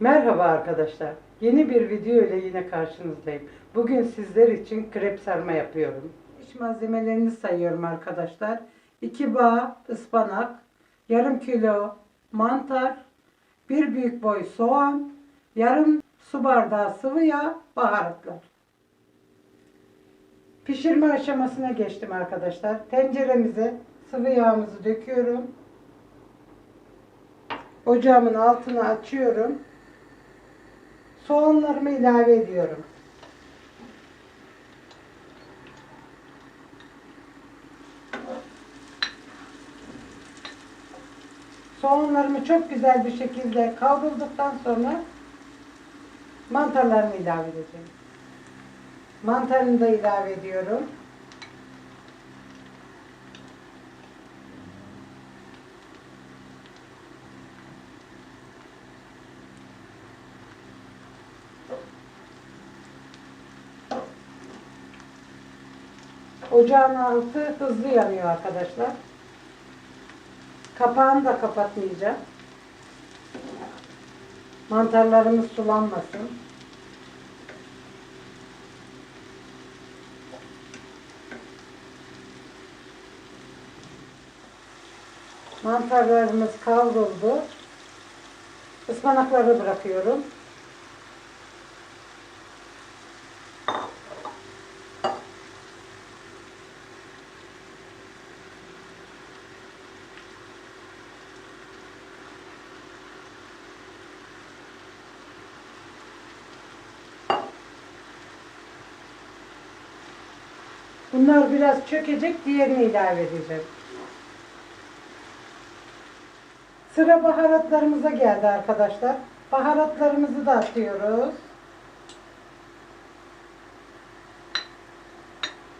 Merhaba arkadaşlar. Yeni bir video ile yine karşınızdayım. Bugün sizler için krep sarma yapıyorum. İç malzemelerini sayıyorum arkadaşlar. 2 bağ ıspanak, yarım kilo mantar, bir büyük boy soğan, yarım su bardağı sıvı yağ, baharatlar. Pişirme aşamasına geçtim arkadaşlar. Tenceremize sıvı yağımızı döküyorum. Ocağımın altını açıyorum. Soğanlarımı ilave ediyorum. Soğanlarımı çok güzel bir şekilde kavrulduktan sonra mantarlarını ilave edeceğim. Mantarını da ilave ediyorum. Ocağın altı hızlı yanıyor arkadaşlar. Kapağını da kapatmayacağım. Mantarlarımız sulanmasın. Mantarlarımız kavruldu. Ispanakları bırakıyorum. Bunlar biraz çökecek, diğerini ilave edeceğim. Sıra baharatlarımıza geldi arkadaşlar. Baharatlarımızı da atıyoruz.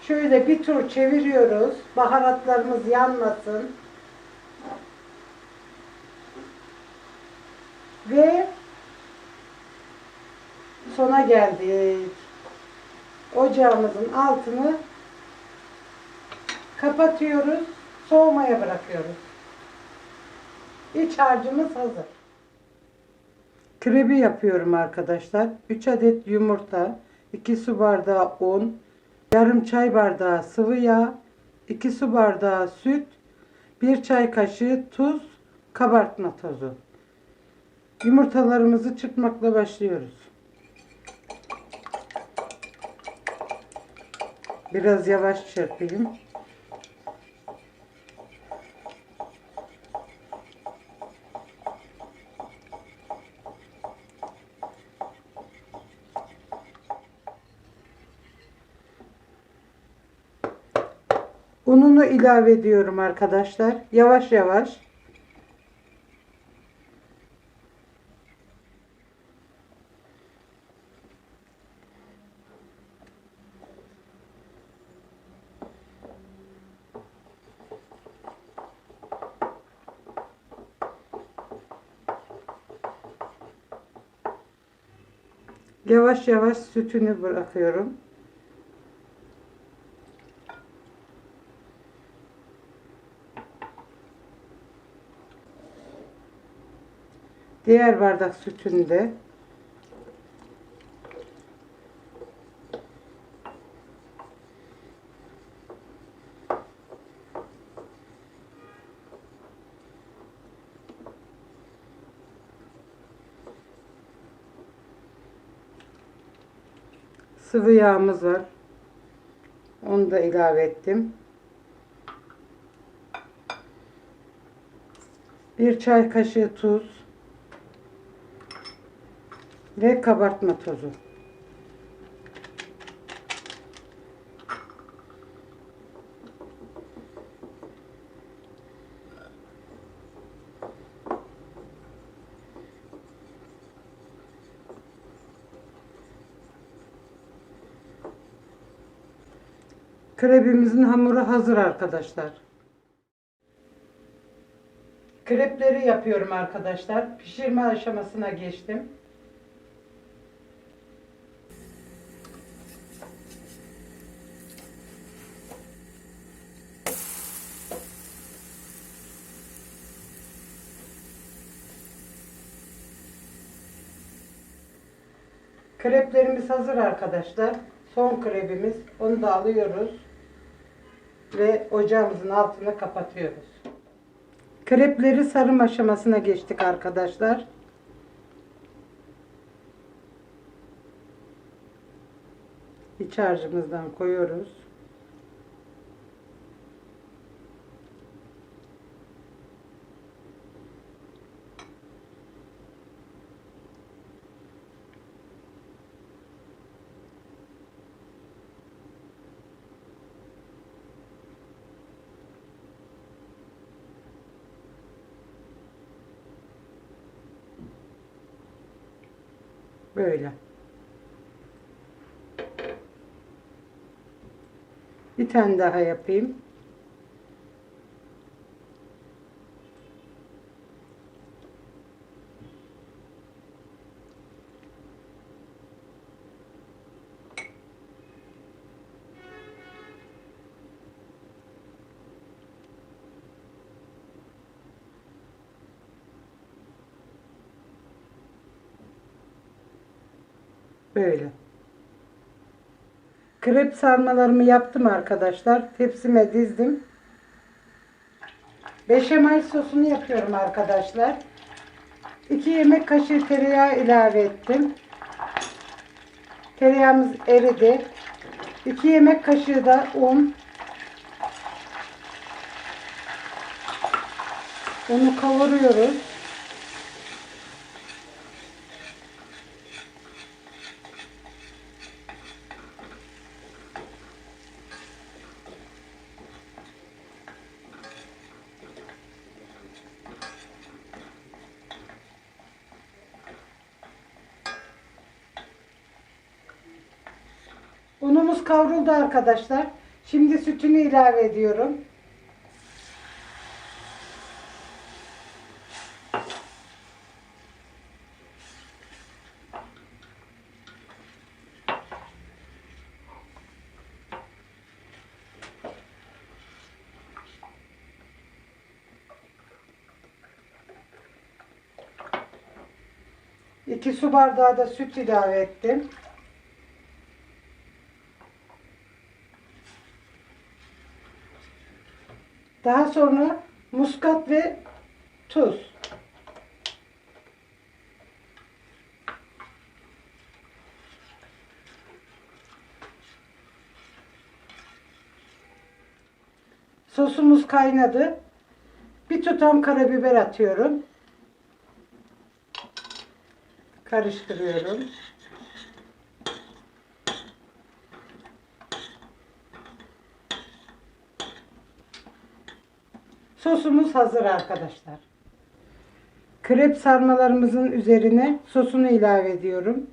Şöyle bir tur çeviriyoruz. Baharatlarımız yanmasın. Ve sona geldik. Ocağımızın altını kapatıyoruz. Soğumaya bırakıyoruz. İç harcımız hazır. Krebi yapıyorum arkadaşlar. 3 adet yumurta, 2 su bardağı un, yarım çay bardağı sıvı yağ, 2 su bardağı süt, 1 çay kaşığı tuz, kabartma tozu. Yumurtalarımızı çırpmakla başlıyoruz. Biraz yavaş çırpayım. Ununu ilave ediyorum arkadaşlar. Yavaş yavaş. Yavaş yavaş sütünü bırakıyorum. Diğer bardak sütünü de sıvı yağımız var. Onu da ilave ettim. Bir çay kaşığı tuz ve kabartma tozu. Krebimizin hamuru hazır arkadaşlar. Krepleri yapıyorum arkadaşlar. Pişirme aşamasına geçtim. Kreplerimiz hazır arkadaşlar. Son krepimiz. Onu da alıyoruz. Ve ocağımızın altını kapatıyoruz. Krepleri sarım aşamasına geçtik arkadaşlar. İç harcımızdan koyuyoruz. Böyle. Bir tane daha yapayım. Böyle. Krep sarmalarımı yaptım arkadaşlar. Tepsime dizdim. Beşamel sosunu yapıyorum arkadaşlar. 2 yemek kaşığı tereyağı ilave ettim. Tereyağımız eridi. 2 yemek kaşığı da un. Unu kavuruyoruz. Unumuz kavruldu arkadaşlar. Şimdi sütünü ilave ediyorum. İki su bardağı da süt ilave ettim. Daha sonra muskat ve tuz. Sosumuz kaynadı. Bir tutam karabiber atıyorum. Karıştırıyorum. Sosumuz hazır arkadaşlar. Krep sarmalarımızın üzerine sosunu ilave ediyorum.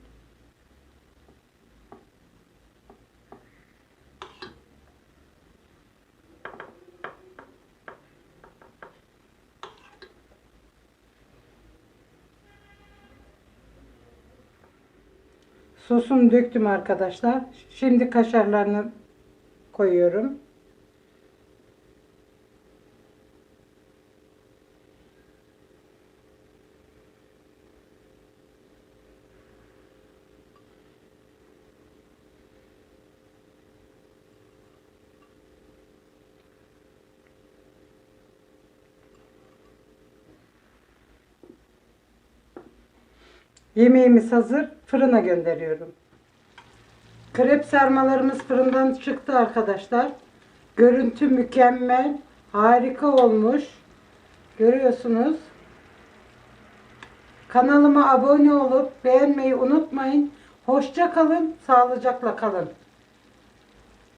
Sosunu döktüm arkadaşlar. Şimdi kaşarlarını koyuyorum. Yemeğimiz hazır. Fırına gönderiyorum. Krep sarmalarımız fırından çıktı arkadaşlar. Görüntü mükemmel. Harika olmuş. Görüyorsunuz. Kanalıma abone olup beğenmeyi unutmayın. Hoşça kalın, sağlıcakla kalın.